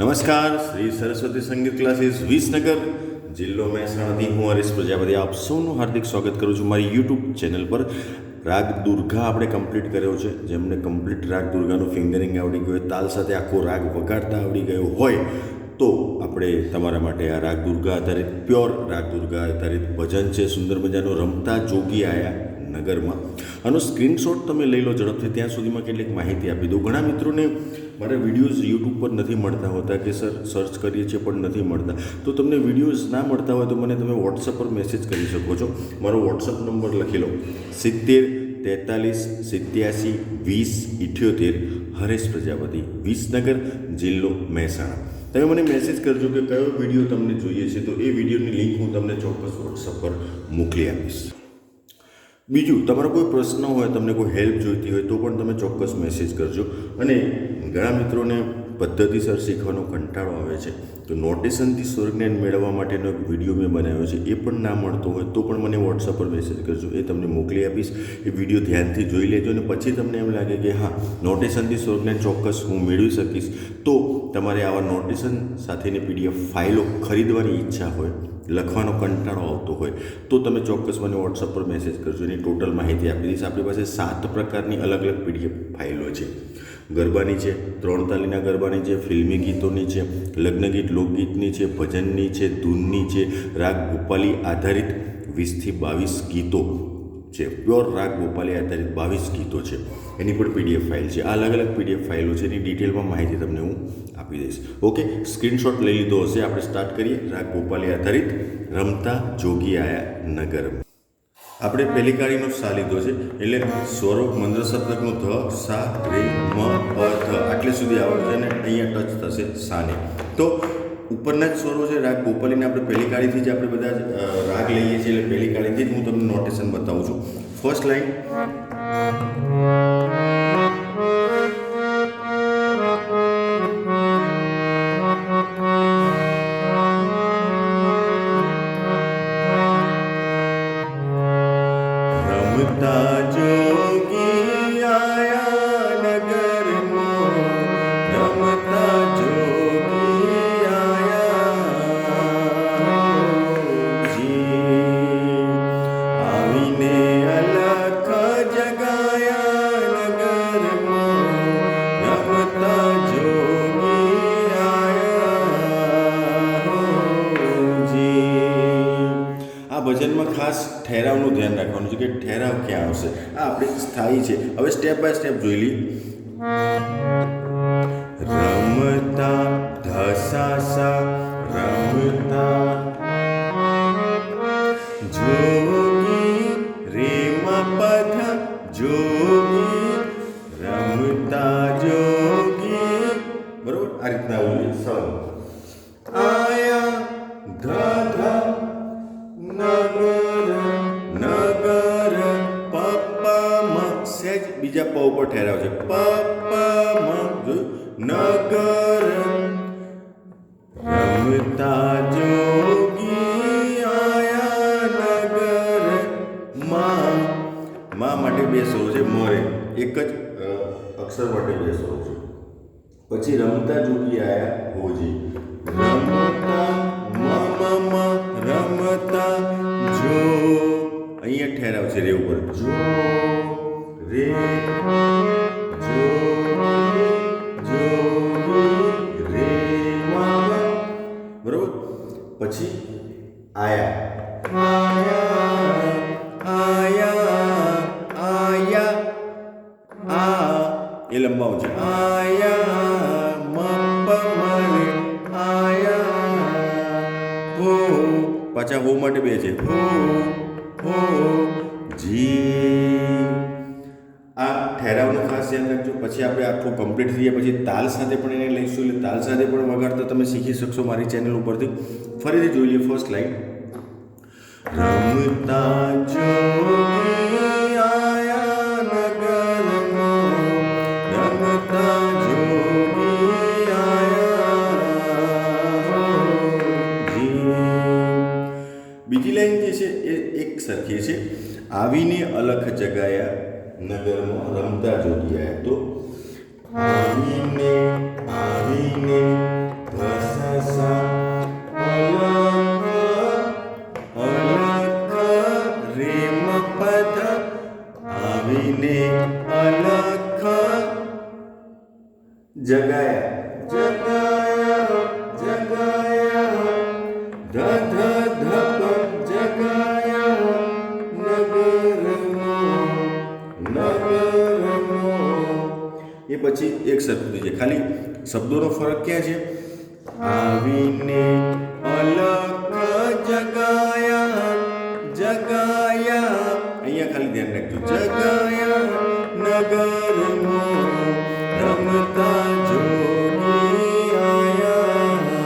નમસ્કાર, શ્રી સરસ્વતી સંગીત ક્લાસીસ, વિસનગર જિલ્લો મહેસાણાથી હું હરીશ પ્રજાપતિ આપ સૌનું હાર્દિક સ્વાગત કરું છું મારી યુટ્યુબ ચેનલ પર. રાગ દુર્ગા આપણે કમ્પ્લીટ કર્યો છે. જેમને કમ્પ્લીટ રાગ દુર્ગાનું ફિંગરિંગ આવડી ગયું હોય, તાલ સાથે આખો રાગ વગાડતા આવડી ગયો હોય, તો આપણે તમારા માટે આ રાગ દુર્ગા આધારિત, પ્યોર રાગ દુર્ગા આધારિત ભજન છે. સુંદર મજાનો રમતા જોગી આયા. નગરમાં. આનો સ્ક્રીનશોટ તમે લઈ લો ઝડપથી. ત્યાં સુધીમાં કેટલીક માહિતી આપી દઉં. ઘણા મિત્રોને મારે વિડીયોઝ યુટ્યુબ પર નથી મળતા હોતા કે સર, સર્ચ કરીએ છીએ પણ નથી મળતા. તો તમને વિડીયોઝ ના મળતા હોય તો મને તમે વોટ્સઅપ પર મેસેજ કરી શકો છો. મારો વોટ્સઅપ નંબર લખી લો. સિત્તેર, તેતાલીસ, સિત્યાસી, વીસ, ઇઠ્યોતેર, હરેશ પ્રજાપતિ, વિસનગર, જિલ્લો મહેસાણા. તમે મને મેસેજ કરજો કે કયો વીડિયો તમને જોઈએ છે. તો એ વિડીયોની લિંક હું તમને ચોક્કસ વોટ્સઅપ પર મોકલી આપીશ. બીજું, તમારો કોઈ પ્રશ્ન હોય, તમને કોઈ હેલ્પ જોઈતી હોય, તો પણ તમે ચોક્કસ મેસેજ કરજો. અને ઘણા મિત્રોને પદ્ધતિસર શીખવાનો કંટાળો આવે છે. તો નોટેશનથી સ્વરજ્ઞાન મેળવવા માટેનો એક વીડિયો મેં બનાવ્યો છે, એ પણ ના મળતો હોય તો પણ મને વોટ્સઅપ પર મેસેજ કરજો. એ તમને મોકલી આપીશ. એ વીડિયો ધ્યાનથી જોઈ લેજો અને પછી તમને એમ લાગે કે હા, નોટેશનથી સ્વરજ્ઞાન ચોક્કસ હું મેળવી શકીશ. તો તમારે આવા નોટેશન સાથેની પીડીએફ ફાઇલો ખરીદવાની ઈચ્છા હોય, લખવાનો કંટાળો આવતો હોય, તો તમે ચોક્કસ મને વોટ્સઅપ પર મેસેજ કરજો. એની ટોટલ માહિતી આપી દઈશ. આપણી પાસે સાત પ્રકારની અલગ અલગ પીડીએફ ફાઇલો છે. ગરબાની છે, ત્રણ તાલીના ગરબાની છે, ફિલ્મી ગીતોની છે, લગ્ન ગીત, લોકગીતની છે, ભજનની છે, ધૂનની છે, રાગ ગોપાલી આધારિત વીસથી બાવીસ ગીતો છે. પ્યોર રાગ ગોપાલી આધારિત બાવીસ ગીતો છે. એની પણ પીડીએફ ફાઇલ છે. આ અલગ અલગ પીડીએફ ફાઇલો છે. એની ડિટેલમાં માહિતી તમને હું આપી દઈશ. ઓકે, સ્ક્રીનશોટ લઈ લીધો હશે. આપણે સ્ટાર્ટ કરીએ. રાગ ગોપાલી આધારિત રમતા જોગી આયા નગર. આપણે પહેલી કાળીનો સા લીધો છે. એટલે સ્વરૂપ મંત્ર સપ્તકનો ધ, સા, રે, મ આટલે સુધી આવડશે અને અહીંયા ટચ થશે સાને. તો ઉપરના જ સ્વરો છે રાગ ગોપાલીને આપણે પહેલી કાળીથી જ આપણે બધા રાગ લઈએ છીએ એટલે પહેલી કાળીથી જ હું તમને નોટેશન બતાવું છું. ફર્સ્ટ લાઈન રમતા જોગી ભજનમાં ખાસ ઠેરાવનું ધ્યાન રાખવાનું છે કે ઠેરાવ ક્યાં આવશે? આ આપણે સ્થાયી છે. હવે સ્ટેપ બાય સ્ટેપ જોઈ લઈએ. રમતા ધસા સા રમતા જોગી રેમ પથ જોગી રમતા જોગી બરોબર? આ રીતના આવું સર. આયા ધ ધ નગર બીજા પ ઉપર ઠેરાવ છે. પપ્પા મ જોયું નગર રમતા જોગી આયા નગર. માં માં માટે બે સ્વરો છે મોરે. એક જ અ, અક્ષર માટે બે સ્વરો છે. પછી રમતા જોગી આયા હોજી. રમતા મ મ મ રમતા જો. અહીંયા ઠેરાવ છે રે ઉપર. જો. પછી આયા આયા આયા આ એ લંબાવું છે આયા મપ મરે આયા હો પાછા હો માટે બે છે. હો હો, જી. આ ખાસ ધ્યાન રાખજો. પછી આપણે આખું કમ્પ્લીટ થઈએ પછી તાલ સાથે પણ એને લઈશું. એટલે તાલ સાથે પણ વગાડતા તમે શીખી શકશો મારી ચેનલ ઉપરથી. ફરીથી જોઈ લઈએ ફર્સ્ટ લાઈન રમતા જોગી આયા નગરમાં. રમતા બીજી લાઈન જે છે એ એક સરખી છે. આવીને અલખ જગાયા. નગરમાં રમતા જોડ્યા તો આવીને આવીને આવીને અલખ જગાયા એ પછી એક સરખું થઈ જાય. ખાલી શબ્દોનો ફરક ક્યાં છે? આવીને અલગ જગાયા જગાયા. અહીંયા ખાલી ધ્યાન રાખજો. જગાયા નગરમાં રમતા જોડી આયા.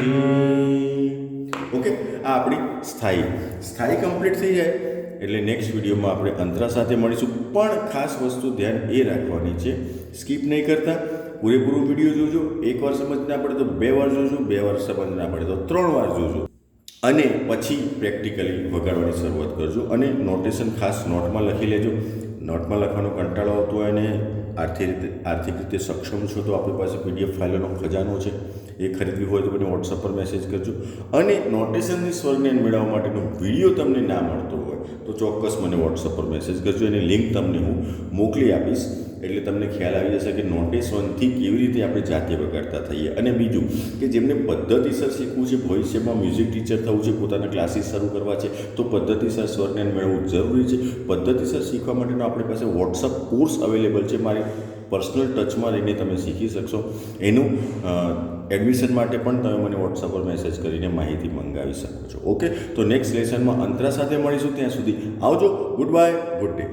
જી. ઓકે, આ આપણી સ્થાયી. સ્થાયી કમ્પ્લીટ થઈ જાય. એટલે નેક્સ્ટ વિડીયોમાં આપણે અંતરા સાથે મળીશું. પણ ખાસ વસ્તુ ધ્યાન એ રાખવાની છે સ્કીપ નહીં કરતા. પૂરેપૂરો વીડિયો જોજો. એક વાર સમજ ના પડે તો બે વાર જોજો, બે વાર સમજ ના પડે તો ત્રણ વાર જોજો. અને પછી પ્રેક્ટિકલી વગાડવાની શરૂઆત કરજો અને નોટેશન ખાસ નોટમાં લખી લેજો. નોટમાં લખવાનો કંટાળો આવતો હોય અને આર્થિક રીતે આર્થિક રીતે સક્ષમ છો તો આપણી પાસે પીડીએફ ફાઇલોનો ખજાનો છે. એ ખરીદવી હોય તો મને વોટ્સઅપ પર મેસેજ કરજો. અને નોટેશનની સ્વર્ગને મેળવવા માટેનો વીડિયો તમને ના મળતો હોય તો ચોક્કસ મને વોટ્સઅપ પર મેસેજ કરજો. એની લિંક તમને હું મોકલી આપીશ. એટલે તમને ખ્યાલ આવી જશે કે નોટિસ વનથી કેવી રીતે આપણે જાતે વગાડતા થઈએ. અને બીજું કે જેમને પદ્ધતિસર શીખવું છે, ભવિષ્યમાં મ્યુઝિક ટીચર થવું છે, પોતાના ક્લાસીસ શરૂ કરવા છે, તો પદ્ધતિસર સ્વરજ્ઞાન મેળવવું જરૂરી છે. પદ્ધતિસર શીખવા માટેનો આપણી પાસે વોટ્સઅપ કોર્સ અવેલેબલ છે. મારી પર્સનલ ટચમાં રહીને તમે શીખી શકશો. એનું એડમિશન માટે પણ તમે મને વોટ્સઅપ પર મેસેજ કરીને માહિતી મંગાવી શકો છો. ઓકે તો નેક્સ્ટ લેસનમાં અંતરા સાથે મળીશું ત્યાં સુધી આવજો. Good bye good day